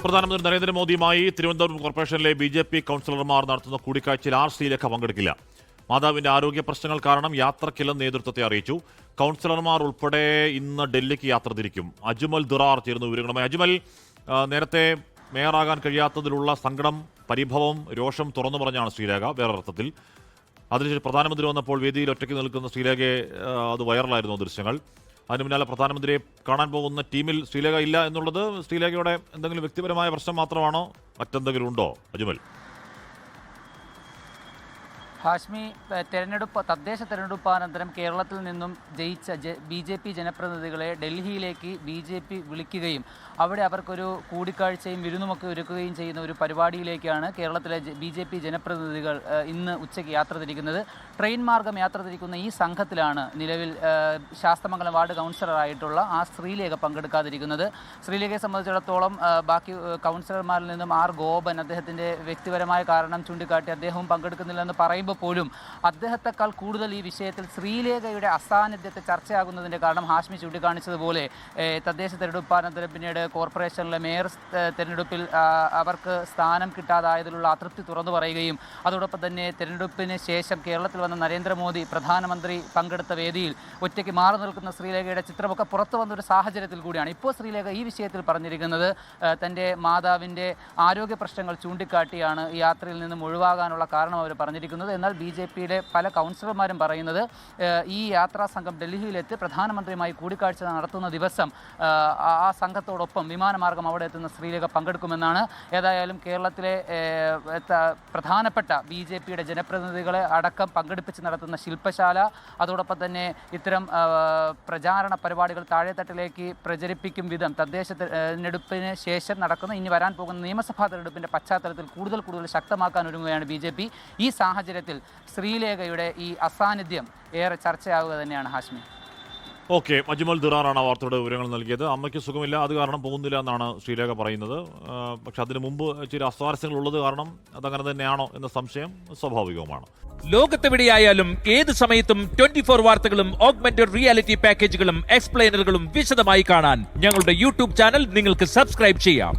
പ്രധാനമന്ത്രി നരേന്ദ്രമോദിയുമായി തിരുവനന്തപുരം കോർപ്പറേഷനിലെ ബി ജെ പി കൗൺസിലർമാർ നടത്തുന്ന കൂടിക്കാഴ്ചയിൽ ആർ ശ്രീലേഖ പങ്കെടുക്കില്ല. മാതാവിന്റെ ആരോഗ്യ പ്രശ്നങ്ങൾ കാരണം യാത്രക്കില്ലെന്ന് നേതൃത്വത്തെ അറിയിച്ചു. കൗൺസിലർമാർ ഉൾപ്പെടെ ഇന്ന് ഡൽഹിക്ക് യാത്ര തിരിക്കും. അജ്മൽ ദുറാർ ചേരുന്ന വിവരങ്ങളുമായി. അജ്മൽ നേരത്തെ മേയറാകാൻ കഴിയാത്തതിലുള്ള സങ്കടം പരിഭവം രോഷം തുറന്നു പറഞ്ഞാണ് ശ്രീലേഖ വേറെ അർത്ഥത്തിൽ അതിനുശേഷം പ്രധാനമന്ത്രി വന്നപ്പോൾ വേദിയിൽ ഒറ്റയ്ക്ക് നിൽക്കുന്ന ശ്രീലേഖയെ അത് വൈറലായിരുന്നു ദൃശ്യങ്ങൾ. അതിന് പിന്നാലെ പ്രധാനമന്ത്രിയെ കാണാൻ പോകുന്ന ടീമിൽ ശ്രീലേഖ ഇല്ല എന്നുള്ളത് ശ്രീലേഖയുടെ എന്തെങ്കിലും വ്യക്തിപരമായ പ്രശ്നം മാത്രമാണോ? മറ്റെന്തെങ്കിലും ഉണ്ടോ? അജ്മൽ. ഹാഷ്മി തെരഞ്ഞെടുപ്പ് തദ്ദേശ തെരഞ്ഞെടുപ്പാനന്തരം കേരളത്തിൽ നിന്നും ജയിച്ച ബി ജെ പി ജനപ്രതിനിധികളെ ഡൽഹിയിലേക്ക് ബി ജെ പി വിളിക്കുകയും അവിടെ അവർക്കൊരു കൂടിക്കാഴ്ചയും വിരുന്നുമൊക്കെ ഒരുക്കുകയും ചെയ്യുന്ന ഒരു പരിപാടിയിലേക്കാണ് കേരളത്തിലെ ബി ജെ പി ജനപ്രതിനിധികൾ ഇന്ന് ഉച്ചയ്ക്ക് യാത്ര തിരിക്കുന്നത്. ട്രെയിൻ മാർഗം യാത്ര തിരിക്കുന്ന ഈ സംഘത്തിലാണ് നിലവിൽ ശാസ്തമംഗലം വാർഡ് കൗൺസിലറായിട്ടുള്ള ആ ശ്രീലേഖ പങ്കെടുക്കാതിരിക്കുന്നത്. ശ്രീലേഖയെ സംബന്ധിച്ചിടത്തോളം ബാക്കി കൗൺസിലർമാരിൽ നിന്നും ആർ ഗോപൻ അദ്ദേഹത്തിന്റെ വ്യക്തിപരമായ കാരണം ചൂണ്ടിക്കാട്ടി അദ്ദേഹവും പങ്കെടുക്കുന്നില്ലെന്ന് പറയുമ്പോൾ പോലും അദ്ദേഹത്തെക്കാൾ കൂടുതൽ ഈ വിഷയത്തിൽ ശ്രീലേഖയുടെ അസാന്നിധ്യത്തെ ചർച്ചയാകുന്നതിന്റെ കാരണം ഹാഷ്മി ചൂണ്ടിക്കാണിച്ചതുപോലെ തദ്ദേശ തെരഞ്ഞെടുപ്പാനന്തരം പിന്നീട് കോർപ്പറേഷനിലെ മേയർ തെരഞ്ഞെടുപ്പിൽ അവർക്ക് സ്ഥാനം കിട്ടാതായതിലുള്ള അതൃപ്തി തുറന്നു പറയുകയും അതോടൊപ്പം തന്നെ തെരഞ്ഞെടുപ്പിന് ശേഷം കേരളത്തിൽ വന്ന നരേന്ദ്രമോദി പ്രധാനമന്ത്രി പങ്കെടുത്ത വേദിയിൽ ഒറ്റയ്ക്ക് മാറി നിൽക്കുന്ന ശ്രീലേഖയുടെ ചിത്രമൊക്കെ പുറത്തു വന്ന ഒരു സാഹചര്യത്തിൽ കൂടിയാണ് ഇപ്പോൾ ശ്രീലേഖ ഈ വിഷയത്തിൽ പറഞ്ഞിരിക്കുന്നത്. തന്റെ മാതാവിന്റെ ആരോഗ്യ പ്രശ്നങ്ങൾ ചൂണ്ടിക്കാട്ടിയാണ് യാത്രയിൽ നിന്നും ഒഴിവാകാനുള്ള കാരണം അവർ പറഞ്ഞിരിക്കുന്നത്. എന്നാൽ ബി ജെ പിയിലെ പല കൗൺസിലർമാരും പറയുന്നത് ഈ യാത്രാ സംഘം ഡൽഹിയിലെത്തി പ്രധാനമന്ത്രിയുമായി കൂടിക്കാഴ്ച നടത്തുന്ന ദിവസം ആ സംഘത്തോടൊപ്പം വിമാനമാർഗം അവിടെ എത്തുന്ന ശ്രീലേഖ പങ്കെടുക്കുമെന്നാണ്. ഏതായാലും കേരളത്തിലെ പ്രധാനപ്പെട്ട ബി ജെ പിയുടെ ജനപ്രതിനിധികളെ അടക്കം പങ്കെടുപ്പിച്ച് നടത്തുന്ന ശില്പശാല അതോടൊപ്പം തന്നെ ഇത്തരം പ്രചാരണ പരിപാടികൾ താഴെത്തട്ടിലേക്ക് പ്രചരിപ്പിക്കും വിധം തദ്ദേശ തെരഞ്ഞെടുപ്പിന് ശേഷം നടക്കുന്ന ഇനി വരാൻ പോകുന്ന നിയമസഭാ തിരഞ്ഞെടുപ്പിന്റെ പശ്ചാത്തലത്തിൽ കൂടുതൽ കൂടുതൽ ശക്തമാക്കാൻ ഒരുങ്ങുകയാണ് ബി ഈ സാഹചര്യത്തിൽ ശ്രീലേഖയുടെ ഈ അസാന്നിധ്യം ഏറെ ചർച്ചയാവുക തന്നെയാണ് ഹാഷ്മി. ഓക്കെ അജ്മൽ ദിറാറാണ് ആ വാർത്തയുടെ വിവരങ്ങൾ നൽകിയത്. അമ്മയ്ക്ക് സുഖമില്ല അത് കാരണം പോകുന്നില്ല എന്നാണ് ശ്രീലേഖ പറയുന്നത്. പക്ഷെ അതിനു മുമ്പ് ചില അസ്വാരസ്യങ്ങൾ ഉള്ളത് കാരണം അതങ്ങനെ തന്നെയാണോ എന്ന സംശയം സ്വാഭാവികവുമാണ്. ലോകത്തെവിടെയായാലും ഏത് സമയത്തും ട്വന്റി ഫോർ വാർത്തകളും ഓഗ്മെന്റഡ് റിയാലിറ്റി പാക്കേജുകളും എക്സ്പ്ലെയിനറുകളും വിശദമായി കാണാൻ ഞങ്ങളുടെ യൂട്യൂബ് ചാനൽ നിങ്ങൾക്ക് സബ്സ്ക്രൈബ് ചെയ്യാം.